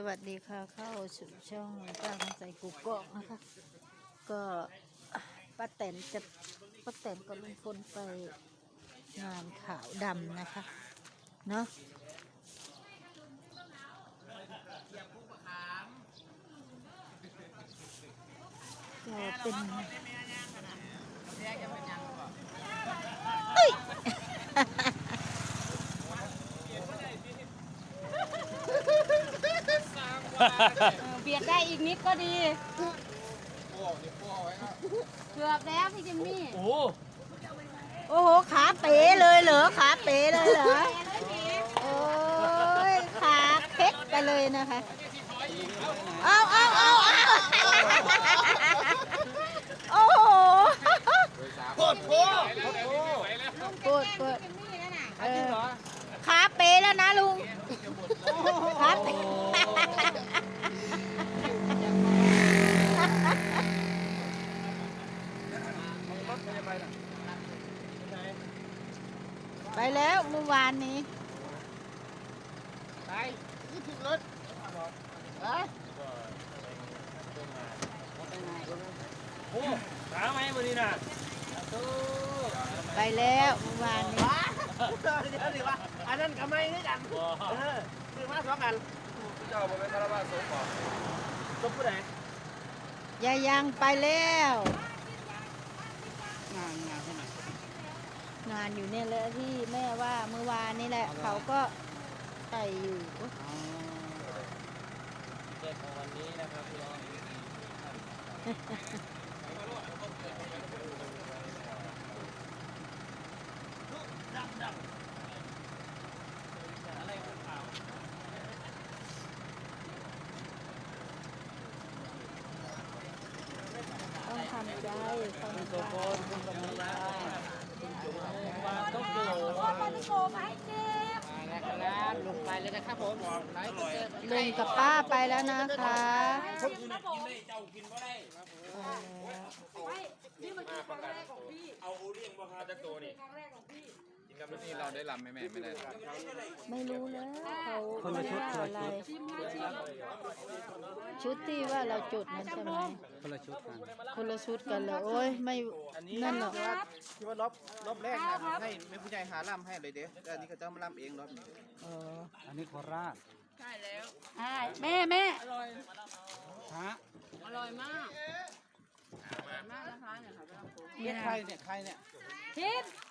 สวัสดีค่ะเข้าสู่ช่องป้าคำใสกุกกอกนะคะ ก็ป้าแตนจะป้าแตนกับลุงพลไปงานขาวดำนะคะ เนาะก็เป็นเอ้ย เบียดได้อีกนิดก็ดีเกือบแล้วพี่จิมมี่โอ้โอ้โห ขาเป๋เลยเหรอ ขาเป๋เลยเหรอ โอ้ยขาเพชรไปเลยนะคะ เอาเอาเอาเอาโอ้โห โคตรโคตร พูดพูด จิมมี่นั่นน่ะ เออขาเป๋แล้วนะลุง ขาเป๋ ไปแล้วเมื่อวานนี้ ไปนี่ถึงรถโอ้ขาไหมวันนี้น่ะไปแล้วเมื่อวานนี้เดี๋ยวดิวะอันนั้นกับไม่ด้วยกันเออคือมาสองกันเจ้าบอกเป็นคารวะสงฆ์บอกจบผู้ใดยายยังไปแล้วงานงานที่ไหน งานอยู่เนี่ยแหละที่แม่ว่าเมื่อวานนี่แหละ เขาก็ไปอยู่เด็กของวันนี้นะครับพี่น้องต้องทำใจต้องทำใจมาต้องโก ปาติโกไปเจ็บมาแล้วครับลงไปเลยนะครับผมไลฟ์เซ็ตลุงกับป้าไปแล้วนะคะเอาโอเลี้ยงบ่คาจักตัวนี่กิ นกับนี่เราได้ลำไหมแม่ไม่ได้ไม่รู้แล้วเขาคนละชุดอะไร ชุดที่ว่าเราจุดนั้นใช่ไหมคนละชุดกันคนละชุดกันเลยโอ้ยไม่นั่นหรอกที่ว่ารอบรอบแรกนะให้แม่ผู้ใหญ่หาล่ำให้เลยเด้แต่อันนี้ก็จะมาล่ำเองรอบนี้เอออันนี้โคราชใช่แม่แม่ฮะอร่อยมากอร่อยมากนะคะเนี่ยค่ะเนี่ยใครเนี่ยใครเนี่ยทิพย์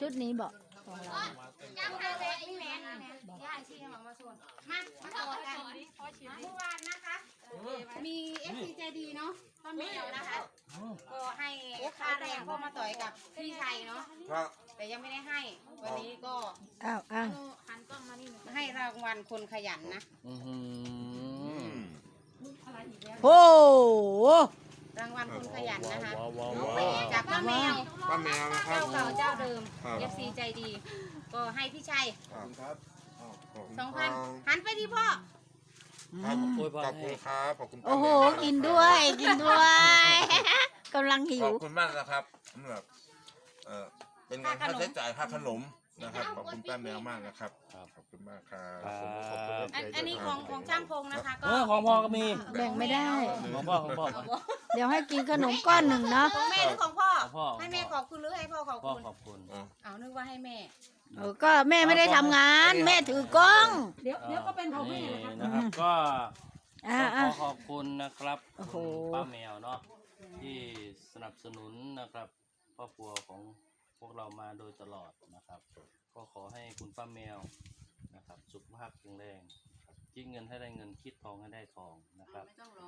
ชุดนี้บอกของเรายังเอาเลยไอ้แม่ย่าชีมามาชวนมามาต่อกันเมื่อวานนะคะ มีเอฟซีใจดีเนาะป้าแมวนะคะ ก็ให้ค่าแรงพ่อมาต่อยกับพี่ชัยเนาะแต่ยังไม่ได้ให้ วันนี้ก็อ้าวอ้าวหันกล้องมานี่ให้รางวัลคนขยันนะโอ้โห รางวัลคนขยันนะคะว้าวว้าวว้าวจากป้าแมวป้าแมวนะครัเจ้าบเก่าเจ้าเดิมครับ เอฟซีใจดี ก็ให้พี่ชัยครับสองพันหันไปที่พ่อ ครับขอบคุณครับขอบคุณป้าโอ้โห แมวกินด้วย กินด้วยกำลังหิขว อบคุณมากนะครับสำหรับเอ่อเป็นการค่าใช้จ่ายค่าขนมนะครับขอบคุณป้าแมวมากนะครับขอบคุณมากครับขอบคุณอันอันนี้ของของช่างพงนะคะ ก็เออของพ่อก็มีแบ่งไม่ได้ ของพ่อของพ่อเดี๋ยวให้กินขนมก้อนหนึ่งเนาะของแม่หรือของพ่อ ของพ่อ ให้แม่ขอบคุณหรือให้พ่อขอบพ่อคุณ ขอบคุณ เอานึกว่าให้แม่ เออก็แม่ไม่ได้ทำงาน แม่ถือกล้อง เดี๋ยวเดี๋ยวก็เป็นของแม่นี่นะคะนะครับก็อ่าขอ่า อขอบคุณนะครับโอ้โหป้าแมวเนาะที่สนับสนุนนะครับครอบครัวของพวกเรามาโดยตลอดนะครับ ก็ขอให้คุณป้าแมวนะครับ สุขภาพแข็งแรง ครับเจคิดเงินให้ได้เงินคิดทองให้ได้ทองนะครับ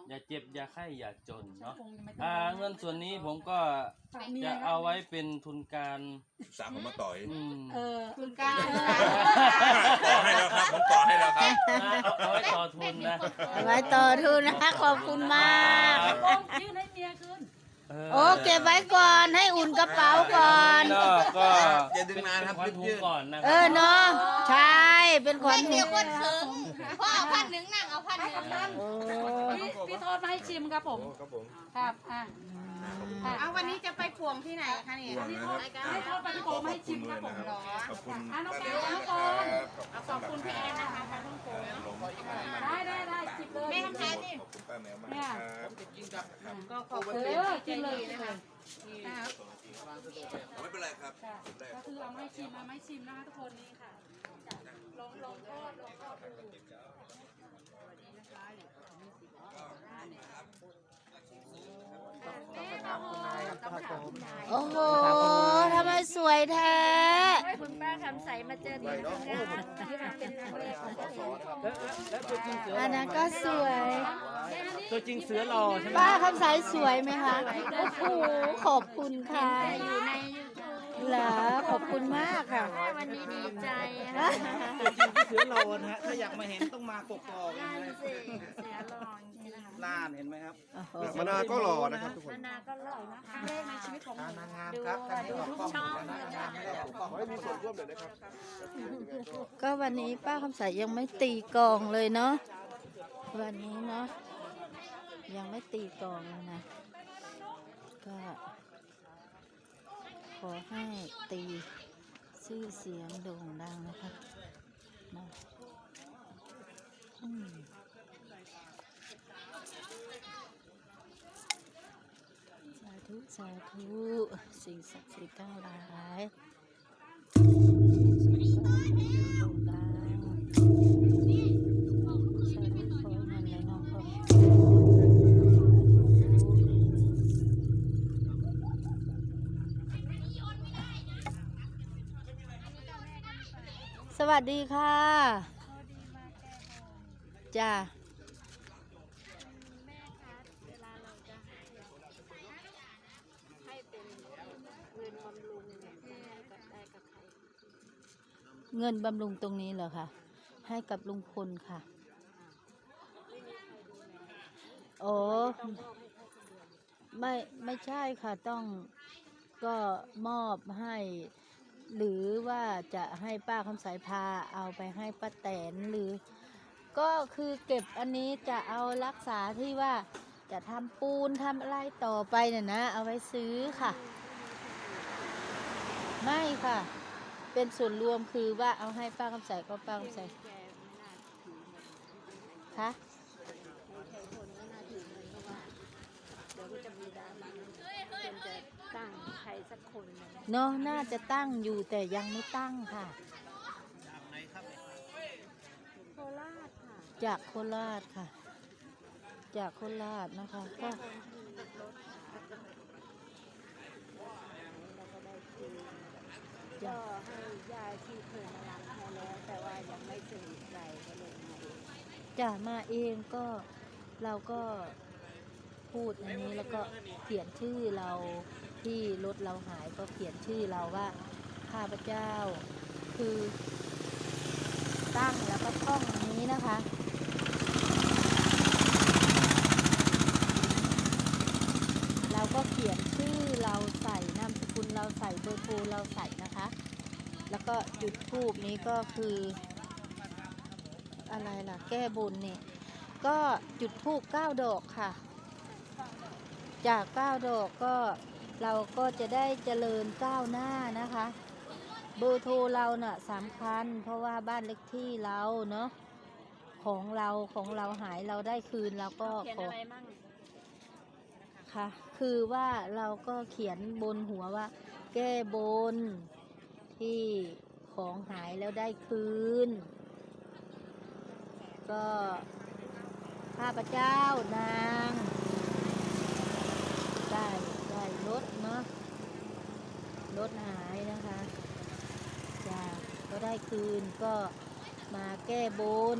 อย่าเจ็บอย่าไข้อย่าจนเนาะอ่าเงินส่วนนี้ผมก็จะเอาไว้เป็นทุนการศึกษาผมมาต่อยอืมเออคุณการต่อให้แล้วครับผมต่อให้แล้วครับเอาเอาไว้ต่อทุนนะ เอาไว้ต่อทุนนะคะขอบคุณมากเออ โอ้เก็บไว้ก่อนให้อุ่นกระเป๋าก่อน ก็ก็อย่าดึงนานครับเป็นขวัญถุงยืดๆก่อนนะคเอรัอบเนาะใช่เป็นขวัญเดี๋ถุยวงคนเคิงพ่อเอาพันหนึ่งนั่งเอาพันหนึ่งโอ้พี่พี่โทษมาให้ชิมครับผม ครับผมครับอะเอาวันนี้จะไปป่วงที่ไหนคะเนี่ยห่วงนะครับให้โทษไปที่โตมาให้ชิมครับผม ขอบคุณอะน้องป้าแก้แมววน้องนะโตครับขอบคุณพี่แอ ก็ขอบคุณเออกินเลยกินเลยนะครับไม่เป็นไรครับค่ะก็คือเอามาให้ชิมมาให้ชิมนะคะทุกคนนี่ค่ะลองลองทอดลองทอดดูโอ้โหทำไมสวยแท้คุณป้าคำใสมาเจอดีที่มันเป็นครั้งแรกของประเทศแล้วตัวจริงเสืออันนั้นก็สวย ตัวจริงเสือรอใช่ไหมป้าคำใสสวยไหมคะโอ้โหขอบคุณค่ะอยู่ในยูทูบเหรอขอบคุณมากค่ะ วันนี้ดีใจค่ะตัวจริงเสือรอนะฮะถ้าอยากมาเห็นต้องมากกอกๆนะนั่นฮะสิเสียหลอนใช่ไหมคะน่านเห็นไหมครับโอ้โหมะนาวก็รอนะครับทุกคน นานาก็หล่อนะคะแรกในชีวิตของหนูดูดูทุกช่องเลยค่ะขอให้มีส่วนร่วมหน่อยนะครับ ก็วันนี้ป้าคำใสยังไม่ตีกลองเลยเนาะวันนี้เนาะ ยังไม่ตีกองเลยนะ ก็ขอให้ตีชื่อเสียงโด่งดังนะคะนะอืมสาธุสาธุสิ่งศักดิ์สิทธิ์ทั้งหลายโด่งดัง สวัสดีค่ะจ้าเงินบำรุงเนี่ยให้กับได้กับใครเงินบำรุงตรงนี้เหรอคะให้กับลุงพลค่ะ โอ้ไม่ไม่ใช่ค่ะต้องก็มอบให้ หรือว่าจะให้ป้าคำสายพาเอาไปให้ป้าแตนหรือ ก็คือเก็บอันนี้จะเอารักษาที่ว่าจะทำปูนทำอะไรต่อไปเนี่ยนะ เอาไว้ซื้อค่ะ ไม่ค่ะ เป็นส่วนรวมคือว่าเอาให้ป้าคำใสก็ป้าคำใสแกไม่น่าถือเงินคะใครคนไม่น่าถือเงินเพราะว่าเดี๋ยวมันจะมีดาม่าจะตั้ง ใครสักคนหนึ่งเนาะน่าจะตั้งอยู่แต่ยังไม่ตั้งค่ะโคราชค่ะจากโคราชค่ะ จากโคราชนะคะก็เราก็ได้คืนก็ให้ยายที่เคยมาลำให้แล้ว แต่ว่ายังไม่สนิทใจก็เลยมาเองจะมาเองก็เราก็พูดอันนี้แล้วก็เขียนชื่อเรา ที่รถเราหายก็เขียนชื่อเราว่าข้าพเจ้า คือตั้งแล้วก็ท่องนี้นะคะเราก็เขียนชื่อเราใส่นามสกุลเราใส่เบอร์โทรเราใส่นะคะ แล้วก็จุดทูบนี้ก็คือ อะไรล่ะ แก้บนนี่ย ก็จุดทูบเก้าดอกค่ะ จากเก้าดอกก็ เราก็จะได้เจริญก้าวหน้านะคะ เบอร์โทรเราเน่ะสำคัญ เพราะว่าบ้านเล็กที่เราเนาะของเราของเราหายเราได้คืนเราก็เขียนขออะไรมั่งค่ะ คือว่าเราก็เขียนบนหัวว่า แก้บนที่ของหายแล้วได้คืน ก็ข้าพเจ้านางได้ได้ รถเนาะรถหายนะคะจ้าก็ได้คืนก็มาแก้บน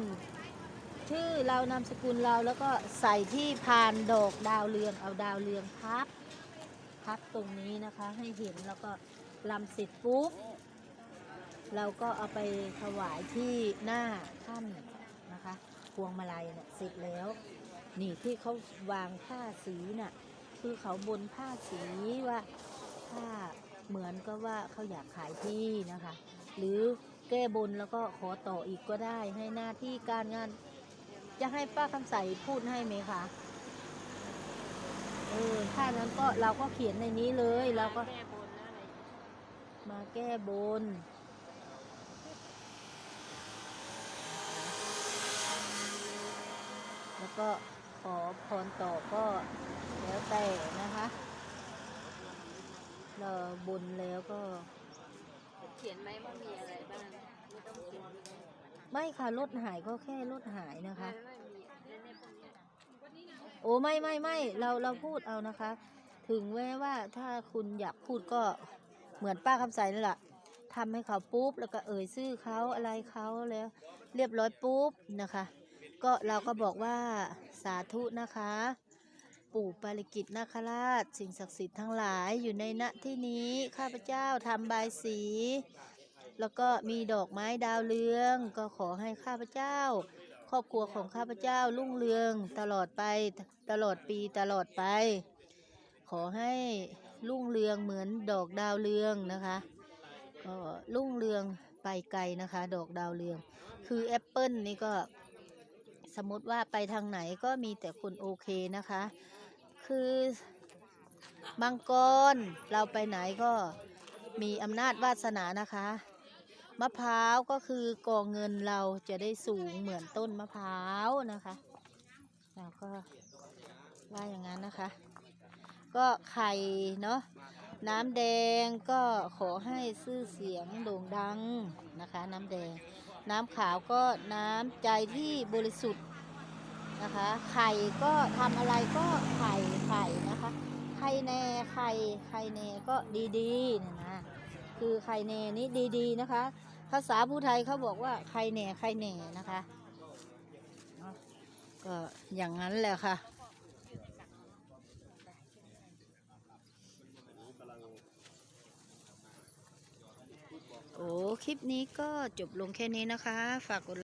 ชื่อเรานามสกุลเราแล้วก็ใส่ที่พานดอกดาวเรืองเอาดาวเรืองพับพับตรงนี้นะคะให้เห็นแล้วก็ลำเสร็จปุ๊บเราก็เอาไปถวายที่หน้าถ้ำนะคะพวงมาลัยเนี่ยเสร็จแล้ว นี่ที่เขาวางผ้าสีน่ะ คือเขาบนผ้าสีว่าถ้าเหมือนก็ว่าเขาอยากขายที่นะคะ หรือแก้บนแล้วก็ขอต่ออีกก็ได้ให้หน้าที่การงาน จะให้ป้าคำใสพูดให้ไหมคะเออถ้านั้นก็เราก็เขียนในนี้เลยเราก็แก้บนนะอะไรมาแก้บนแล้วก็ ขอพรต่อก็แล้วแต่นะคะเราบนแล้วก็เขียนไหมว่ามีอะไรบ้างไม่ต้องเขียนไม่ค่ะรถหายก็แค่รถหายนะคะไม่มีในในพวกเนี้ยโอ้ไม่ไม่ไม่เราเราพูดเอานะคะ ถึงแม้ว่าถ้าคุณอยากพูดก็เหมือนป้าคำใสนั่นแหละทำให้เขาปุ๊บแล้วก็เอ่ยชื่อเขาอะไรเขาแล้ว เรียบร้อยปุ๊บนะคะ ก็เราก็บอกว่าสาธุนะคะ ปู่ปาริกิตนาคราช สิ่งศักดิ์สิทธิ์ทั้งหลายอยู่ในณที่นี้ ข้าพเจ้าทำบายสี แล้วก็มีดอกไม้ดาวเรือง ก็ขอให้ข้าพเจ้า ครอบครัวของข้าพเจ้ารุ่งเรืองตลอดไปตลอดปีตลอดไป ขอให้รุ่งเรืองเหมือนดอกดาวเรืองนะคะก็รุ่งเรืองไปไกลนะคะ ดอกดาวเรือง คือแอปเปิลนี่ก็ มมติว่าไปทางไหนก็มีแต่คนโอเคนะคะ คือมังกรเราไปไหนก็มีอำนาจวาสนานะคะ มะพร้าวก็คือกองเงินเราจะได้สูงเหมือนต้นมะพร้าวนะคะเราก็ว่าอย่างนั้นนะคะ ก็ไข่เนาะน้ำแดงก็ขอให้ชื่อเสียงโด่งดังนะคะ น้ำแดง น้ำขาวก็น้ำใจที่บริสุทธิ์ นะคะ ไข่ก็ทำอะไรก็ไข่ไข่นะคะ ไข่แน่ไข่ไข่แน่ก็ดีๆเนี่ยนะคือไข่แน่นี้ดีๆนะคะ ภาษาผู้ไทยเขาบอกว่าไข่แน่ไข่แน่นะคะก็อย่างนั้นแหละค่ะโอ้ คลิปนี้ก็จบลงแค่นี้นะคะ ฝากกด